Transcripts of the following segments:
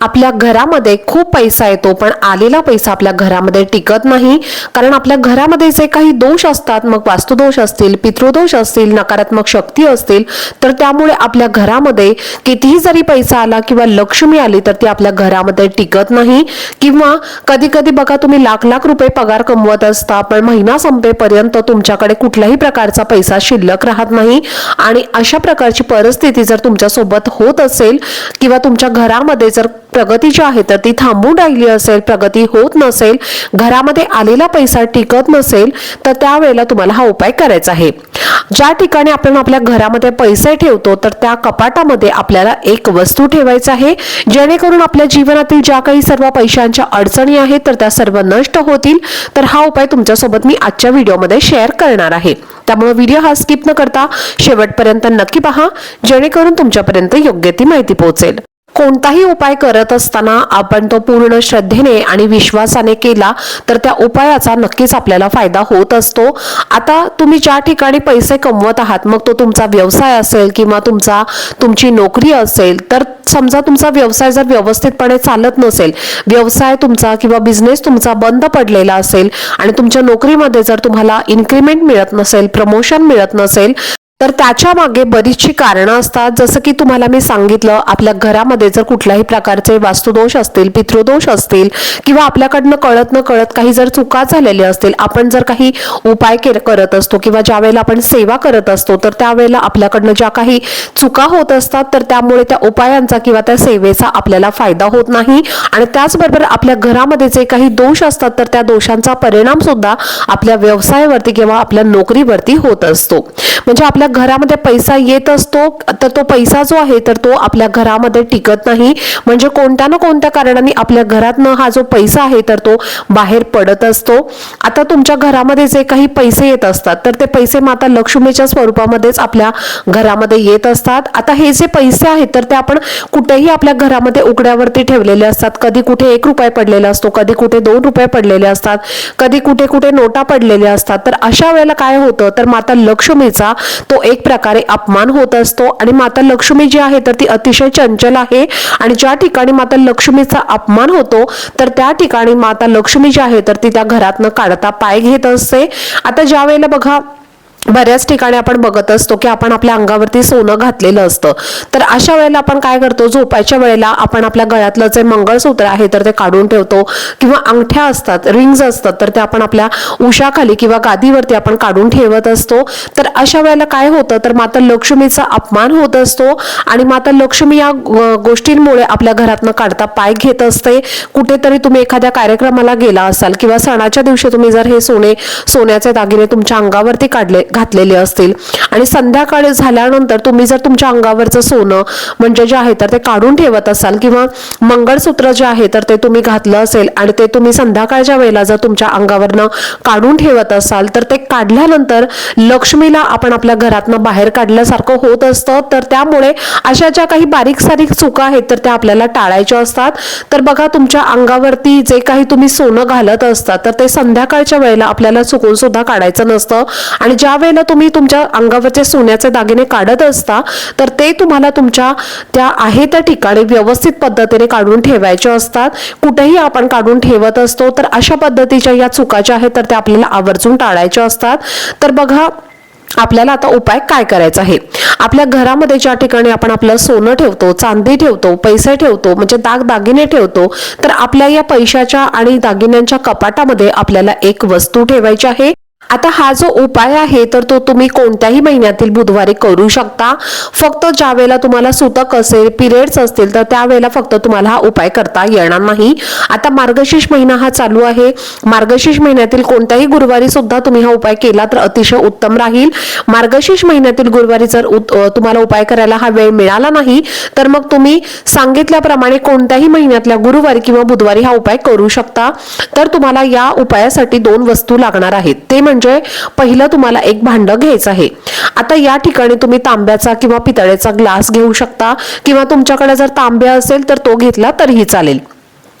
आपल्या घरामध्ये खूप पैसा येतो पण आलेला पैसा आपल्या घरामध्ये टिकत नाही. कारण आपल्या घरामध्ये जे काही दोष असतात मग वास्तुदोष असतील पितृदोष असतील नकारात्मक शक्ती असतील तर त्यामुळे आपल्या घरामध्ये कितीही जरी पैसा आला किंवा लक्ष्मी आली तर ती आपल्या घरामध्ये टिकत नाही. किंवा कधी कधी बघा तुम्ही लाख लाख रुपये पगार कमवत असता पण महिना संपेपर्यंत तुमच्याकडे कुठल्याही प्रकारचा पैसा शिल्लक राहत नाही. आणि अशा प्रकारची परिस्थिती जर तुमच्यासोबत होत असेल किंवा तुमच्या घरामध्ये जर प्रगती जी आहे तर ती थांबून राहिली असेल प्रगती होत नसेल घरामध्ये आलेला पैसा टिकत नसेल तर त्यावेळेला तुम्हाला हा उपाय करायचा आहे. ज्या ठिकाणी आपण आपल्या घरामध्ये पैसे ठेवतो तर त्या कपाटामध्ये आपल्याला एक वस्तू ठेवायचं आहे. जेणेकरून आपल्या जीवनातील ज्या काही सर्व पैशांच्या अडचणी आहेत तर त्या सर्व नष्ट होतील. तर हा उपाय तुमच्यासोबत मी आजच्या व्हिडिओमध्ये शेअर करणार आहे. त्यामुळे व्हिडिओ हा स्किप न करता शेवटपर्यंत नक्की पहा जेणेकरून तुमच्यापर्यंत योग्य ती माहिती पोहोचेल. कोणताही उपाय करत असताना आपण तो पूर्ण श्रद्धेने आणि विश्वासाने केला तर त्या उपायाचा नक्कीच आपल्याला फायदा होत असतो. आता तुम्ही ज्या ठिकाणी पैसे कमवत आहात मग तो तुमचा व्यवसाय असेल किंवा तुमचा तुमची नोकरी असेल तर समजा तुमचा व्यवसाय जर व्यवस्थितपणे चालत नसेल व्यवसाय तुमचा किंवा बिझनेस तुमचा बंद पडलेला असेल आणि तुमच्या नोकरीमध्ये जर तुम्हाला इन्क्रीमेंट मिळत नसेल प्रमोशन मिळत नसेल तर त्याच्यामागे बरीचशी कारणं असतात. जसं की तुम्हाला मी सांगितलं आपल्या घरामध्ये जर कुठल्याही प्रकारचे वास्तुदोष असतील पितृदोष असतील किंवा आपल्याकडनं कळत न कळत काही जर चुका झालेल्या असतील आपण जर काही उपाय के- करत असतो किंवा ज्या वेळेला आपण सेवा करत असतो तर त्यावेळेला आपल्याकडनं ज्या काही चुका होत असतात तर त्यामुळे त्या उपायांचा किंवा त्या सेवेचा आपल्याला फायदा होत नाही. आणि त्याचबरोबर आपल्या घरामध्ये जे काही दोष असतात तर त्या दोषांचा परिणाम सुद्धा आपल्या व्यवसायावरती किंवा आपल्या नोकरीवरती होत असतो. म्हणजे आपल्या घरामध्ये पैसा येत असतो तर तो पैसा जो आहे तर तो आपल्या घरामध्ये टिकत नाही. म्हणजे कोणत्या ना कोणत्या कारणाने आपल्या घरातनं हा जो पैसा आहे तर तो बाहेर पडत असतो. आता तुमच्या घरामध्ये जे काही पैसे येत असतात तर ते पैसे माता लक्ष्मीच्या स्वरूपामध्येच आपल्या घरामध्ये येत असतात. आता हे जे पैसे आहेत तर ते आपण कुठेही आपल्या घरामध्ये उघड्यावरती ठेवलेले असतात. कधी कुठे एक रुपये पडलेला असतो कधी कुठे दोन रुपये पडलेले असतात कधी कुठे कुठे नोटा पडलेल्या असतात. तर अशा वेळेला काय होतं तर माता लक्ष्मीचा तो एक प्रकारे अपमान होत असतो. आणि माता लक्ष्मी जी आहे तर ती अतिशय चंचल आहे. आणि ज्या ठिकाणी माता लक्ष्मीचा अपमान होतो तर त्या ठिकाणी माता लक्ष्मी जी आहे तर ती त्या घरातनं काढता पाय घेत असते. आता ज्या वेळेला बघा बऱ्याच ठिकाणी आपण बघत असतो की आपण आपल्या अंगावरती सोनं घातलेलं असतं. तर अशा वेळेला आपण काय करतो? झोपायच्या वेळेला आपण आपल्या गळ्यातलं जे मंगळसूत्र आहे तर ते काढून ठेवतो. किंवा अंगठ्या असतात रिंग्ज असतात तर ते आपण आपल्या उशाखाली किंवा गादीवरती आपण काढून ठेवत असतो. तर अशा वेळेला काय होतं? तर माता लक्ष्मीचा अपमान होत असतो आणि माता लक्ष्मी या गोष्टींमुळे आपल्या घरातनं काढता पाय घेत असते. कुठेतरी तुम्ही एखाद्या कार्यक्रमाला गेला असाल किंवा सणाच्या दिवशी तुम्ही जर हे सोने सोन्याचे दागिने तुमच्या अंगावरती काढले घातलेले असतील. आणि संध्याकाळी झाल्यानंतर तुम्ही जर तुमच्या अंगावरचं सोनं म्हणजे जे आहे तर ते काढून ठेवत असाल किंवा मंगळसूत्र जे आहे तर ते तुम्ही घातलं असेल आणि ते तुम्ही संध्याकाळच्या वेळेला जर तुमच्या अंगावरनं काढून ठेवत असाल तर ते काढल्यानंतर लक्ष्मीला आपण आपल्या घरातनं बाहेर काढल्यासारखं होत असतं. तर त्यामुळे अशा ज्या काही बारीक सारीक चुका आहेत तर त्या आपल्याला टाळायच्या असतात. तर बघा तुमच्या अंगावरती जे काही तुम्ही सोनं घालत असतात तर ते संध्याकाळच्या वेळेला आपल्याला चुकून सुद्धा काढायचं नसतं. आणि ज्या वेळेला तुम्ही तुमच्या अंगावरचे सोन्याचे दागिने काढत असता तर ते तुम्हाला तुमच्या त्या आहे त्या ठिकाणी व्यवस्थित पद्धतीने काढून ठेवायचे असतात. कुठेही आपण काढून ठेवत असतो तर अशा पद्धतीच्या या चुका ज्या आहेत तर त्या आपल्याला आवर्जून टाळायच्या असतात. तर बघा आपल्याला आता उपाय काय करायचा आहे? आपल्या घरामध्ये ज्या ठिकाणी आपण आपलं सोनं ठेवतो चांदी ठेवतो पैसे ठेवतो म्हणजे दाग दागिने ठेवतो तर आपल्या या पैशाच्या आणि दागिन्यांच्या कपाटामध्ये आपल्याला एक वस्तू ठेवायची आहे. आता हा जो उपाय आहे तर तो तुम्ही कोणत्याही महिन्यातील बुधवारी करू शकता. फक्त ज्या वेळेला तुम्हाला सुतक असेल पिरियड्स असतील तर त्यावेळेला फक्त तुम्हाला हा उपाय करता येणार नाही. आता मार्गशीर्ष महिना हा चालू आहे. मार्गशीर्ष महिन्यातील कोणत्याही गुरुवारी सुद्धा तुम्ही हा उपाय केला तर अतिशय उत्तम राहील. मार्गशीर्ष महिन्यातील गुरुवारी जर उत- तुम्हाला उपाय करायला हा वेळ मिळाला नाही तर मग तुम्ही सांगितल्याप्रमाणे कोणत्याही महिन्यातल्या गुरुवारी किंवा बुधवारी हा उपाय करू शकता. तर तुम्हाला या उपायासाठी दोन वस्तू लागणार आहेत. ते म्हणजे म्हणजे पहिलं तुम्हाला एक भांडं घ्यायचं आहे. आता आता या ठिकाणी तुम्ही तांब्याचा किंवा पितळेचा ग्लास घेऊ शकता किंवा तुमच्याकडे जर तांब्या असेल तर तो घेतला तरीही चालेल.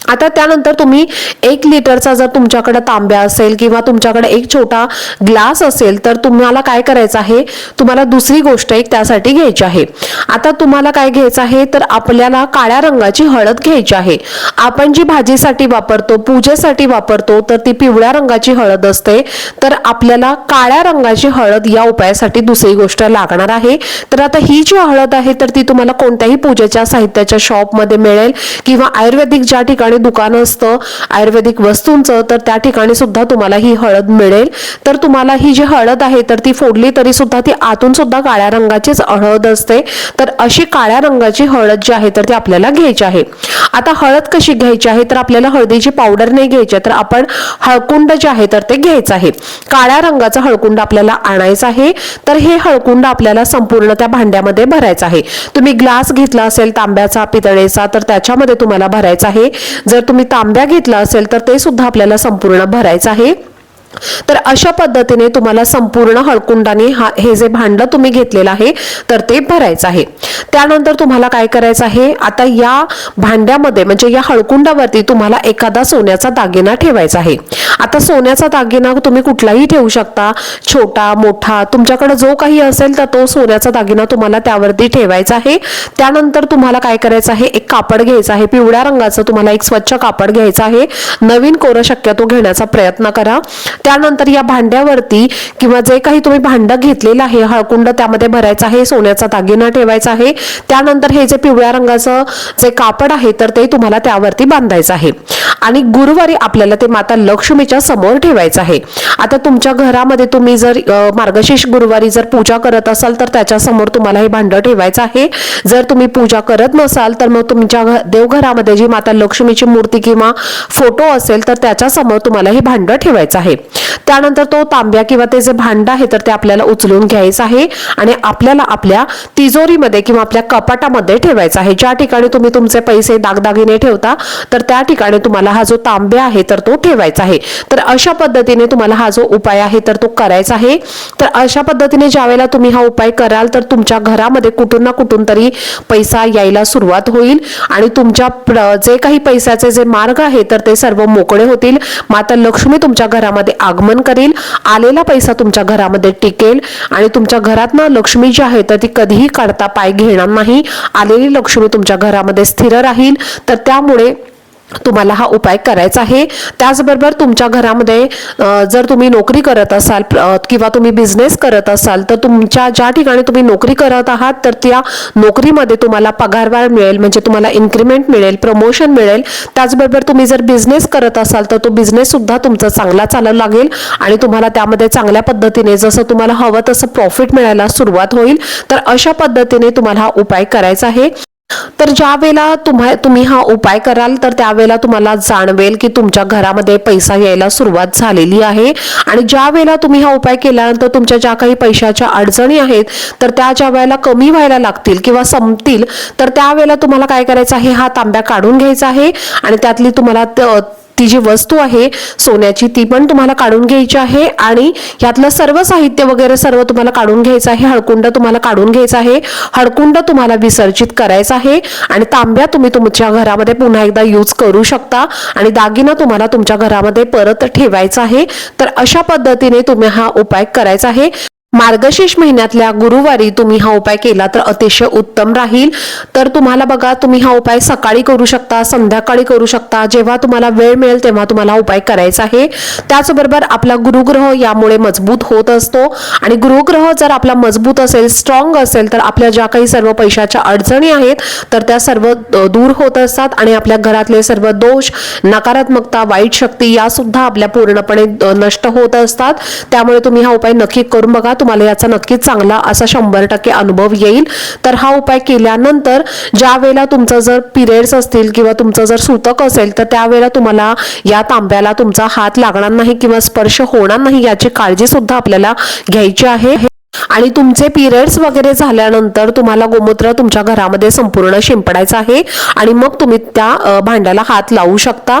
आता त्यानंतर तुम्ही एक लिटरचा जर तुमच्याकडे तांब्या असेल किंवा तुमच्याकडे एक छोटा ग्लास असेल तर तुम्हाला काय करायचं आहे? तुम्हाला दुसरी गोष्ट एक त्यासाठी घ्यायची आहे. आता तुम्हाला काय घ्यायचं आहे? तर आपल्याला काळ्या रंगाची हळद घ्यायची आहे. आपण जी भाजीसाठी वापरतो पूजेसाठी वापरतो तर ती पिवळ्या रंगाची हळद असते. तर आपल्याला काळ्या रंगाची हळद या उपायासाठी दुसरी गोष्ट लागणार आहे. तर आता ही जी हळद आहे तर ती तुम्हाला कोणत्याही पूजेच्या साहित्याच्या शॉपमध्ये मिळेल किंवा आयुर्वेदिक ज्या ठिकाणी दुकान असतं आयुर्वेदिक वस्तूंचं तर त्या ठिकाणी सुद्धा तुम्हाला ही हळद मिळेल. तर तुम्हाला ही जी हळद आहे तर ती फोडली तरी सुद्धा ती आतून सुद्धा काळ्या रंगाचीच हळद असते. तर अशी काळ्या रंगाची हळद जी आहे तर ती आपल्याला घ्यायची आहे. आता हळद कशी घ्यायची आहे तर आपल्याला हळदीची पावडर नाही घ्यायची आहे, तर आपण हळकुंड जे आहे तर ते घ्यायचं आहे. काळ्या रंगाचं हळकुंड आपल्याला आणायचं आहे तर हे हळकुंड आपल्याला संपूर्ण त्या भांड्यामध्ये भरायचं आहे. तुम्ही ग्लास घेतला असेल तांब्याचा पितळेचा तर त्याच्यामध्ये तुम्हाला भरायचं आहे. जर तुम्ही तांब्या घेतला असेल तर ते सुद्धा आपल्याला संपूर्ण भरायचं आहे. तर अशा पद्धतीने तुम्हाला संपूर्ण हळकुंडाने हा हे जे भांड तुम्ही घेतलेलं आहे तर ते भरायचं आहे. त्यानंतर तुम्हाला काय करायचं आहे? आता या भांड्यामध्ये म्हणजे या हळकुंडावरती तुम्हाला एखादा सोन्याचा दागिना ठेवायचा आहे. आता सोन्याचा दागिना तुम्ही कुठलाही ठेवू शकता. छोटा मोठा तुमच्याकडे जो काही असेल तर तो सोन्याचा दागिना तुम्हाला त्यावरती ठेवायचा आहे. त्यानंतर तुम्हाला काय करायचं आहे? एक कापड घ्यायचं आहे. पिवळ्या रंगाचं तुम्हाला एक स्वच्छ कापड घ्यायचं आहे. नवीन कोरं शक्यतो घेण्याचा प्रयत्न करा. त्यानंतर या भांड्यावरती किंवा जे काही तुम्ही भांडं घेतलेलं आहे हळकुंड त्यामध्ये भरायचं आहे सोन्याचा दागिना ठेवायचा आहे. त्यानंतर हे जे पिवळ्या रंगाचं जे कापड आहे तर ते तुम्हाला त्यावरती बांधायचं आहे. आणि गुरुवारी आपल्याला ते माता लक्ष्मी लक्ष्मीच्या समोर ठेवायचं आहे. आता तुमच्या घरामध्ये तुम्ही जर मार्गशीर्ष गुरुवारी जर पूजा करत असाल तर त्याच्यासमोर तुम्हाला हे भांड ठेवायचं आहे. जर तुम्ही पूजा करत नसाल तर मग तुमच्या घ- देवघरामध्ये जी माता लक्ष्मीची मूर्ती किंवा फोटो असेल तर त्याच्यासमोर तुम्हाला हे भांड ठेवायचं आहे. त्यानंतर तो तांब्या किंवा ते जे भांड आहे तर ते आपल्याला उचलून घ्यायचं आहे आणि आपल्याला आपल्या तिजोरीमध्ये किंवा आपल्या कपाटामध्ये ठेवायचं आहे. ज्या ठिकाणी तुम्ही तुमचे पैसे दागदागिने ठेवता तर त्या ठिकाणी तुम्हाला हा जो तांब्या आहे तर तो ठेवायचा आहे. तर अशा पद्धतीने तुम्हाला हा जो उपाय आहे तर तो करायचा आहे. तर अशा पद्धतीने ज्यावेळेला तुम्ही हा उपाय कराल तर तुमच्या घरामध्ये कुठून ना कुठून तरी पैसा यायला सुरुवात होईल. आणि तुमच्या प्र- जे काही पैशाचे जे मार्ग आहे तर ते सर्व मोकळे होतील. माता लक्ष्मी तुमच्या घरामध्ये आगमन करेल. आलेला पैसा तुमच्या घरामध्ये टिकेल. आणि तुमच्या घरातनं लक्ष्मी जी आहे तर ती कधीही काढता पाय घेणार नाही. आलेली लक्ष्मी तुमच्या घरामध्ये स्थिर राहील. तर त्यामुळे तुम्हाला हा उपाय करायचा आहे. त्याचबरोबर तुमच्या घरामध्ये जर तुम्ही नोकरी करत असाल किंवा तुम्ही बिझनेस करत असाल तर तुमच्या ज्या ठिकाणी तुम्ही नोकरी करत आहात तर त्या नोकरीमध्ये तुम्हाला पगारवाढ मिळेल म्हणजे तुम्हाला इन्क्रीमेंट मिळेल प्रमोशन मिळेल. त्याचबरोबर तुम्ही जर बिझनेस करत असाल तर तो बिझनेस सुद्धा तुमचा चांगला चालू लागेल आणि तुम्हाला त्यामध्ये चांगल्या पद्धतीने जसं तुम्हाला हवं तसं प्रॉफिट मिळायला सुरुवात होईल. तर अशा पद्धतीने तुम्हाला हा उपाय करायचा आहे. तर ज्या वेळेला तुम्हा तुम्ही हा उपाय कराल तर त्यावेळेला तुम्हाला जाणवेल की तुमच्या घरामध्ये पैसा यायला सुरुवात झालेली आहे. आणि ज्या वेळेला तुम्ही हा उपाय केल्यानंतर तुमच्या ज्या काही पैशाच्या अडचणी आहेत तर त्या ज्या वेळेला कमी व्हायला लागतील किंवा संपतील तर त्यावेळेला तुम्हाला काय करायचं आहे? हा तांब्या काढून घ्यायचा आहे आणि त्यातली तुम्हाला त- ती जी वस्तू आहे सोन्याची ती पण तुम्हाला काढून घ्यायची आहे आणि यातलं सर्व साहित्य वगैरे सर्व तुम्हाला काढून घ्यायचं आहे हळकुंड तुम्हाला काढून घ्यायचं आहे. हळकुंड तुम्हाला विसर्जित करायचं आहे. आणि तांब्या तुम्ही तुमच्या घरामध्ये पुन्हा एकदा यूज करू शकता. आणि दागिना तुम्हाला तुमच्या घरामध्ये परत ठेवायचा आहे. तर अशा पद्धतीने तुम्ही हा उपाय करायचा आहे. मार्गशीर्ष महिन्यातल्या गुरुवारी तुम्ही हा उपाय केला तर अतिशय उत्तम राहील. तर तुम्हाला बघा तुम्ही हा उपाय सकाळी करू शकता संध्याकाळी करू शकता. जेव्हा तुम्हाला वेळ मिळेल तेव्हा तुम्हाला हा उपाय करायचा आहे. त्याचबरोबर आपला गुरुग्रह यामुळे मजबूत होत असतो. आणि गुरुग्रह जर आपला मजबूत असेल स्ट्रॉंग असेल तर आपल्या ज्या काही सर्व पैशाच्या अडचणी आहेत तर त्या सर्व दूर होत असतात. आणि आपल्या घरातले सर्व दोष नकारात्मकता वाईट शक्ती या सुद्धा आपल्या पूर्णपणे नष्ट होत असतात. त्यामुळे तुम्ही हा उपाय नक्की करून बघा. तुम्हाला याचा नक्कीच चांगला असा शंभर टक्के अनुभव येईल. तर हा उपाय केल्यानंतर ज्या वेळेला तुमचं जर पिरियड्स असतील किंवा तुमचं जर सूतक असेल तर त्यावेळेला तुम्हाला या तांब्याला तुमचा हात लागणार नाही किंवा स्पर्श होणार नाही याची काळजी सुद्धा आपल्याला घ्यायची आहे. आणि तुमचे पिरियड्स वगैरे झाल्यानंतर तुम्हाला गोमूत्र तुमच्या घरामध्ये संपूर्ण शिंपडायचं आहे आणि मग तुम्ही त्या भांड्याला हात लावू शकता.